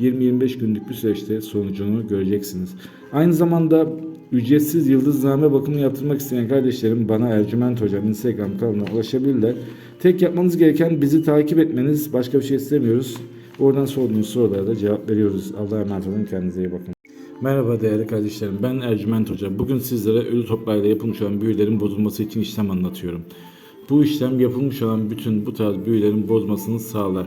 20-25 günlük bir süreçte sonucunu göreceksiniz. Aynı zamanda ücretsiz yıldızname bakımı yaptırmak isteyen kardeşlerim bana Ercüment Hocam Instagram kanalına ulaşabilirler. Tek yapmanız gereken bizi takip etmeniz. Başka bir şey istemiyoruz. Oradan sorduğunuz sorulara da cevap veriyoruz. Allah'a emanet olun. Kendinize iyi bakın. Merhaba değerli kardeşlerim. Ben Ercüment Hoca. Bugün sizlere ölü toprağıyla yapılmış olan büyülerin bozulması için işlem anlatıyorum. Bu işlem yapılmış olan bütün bu tarz büyülerin bozmasını sağlar.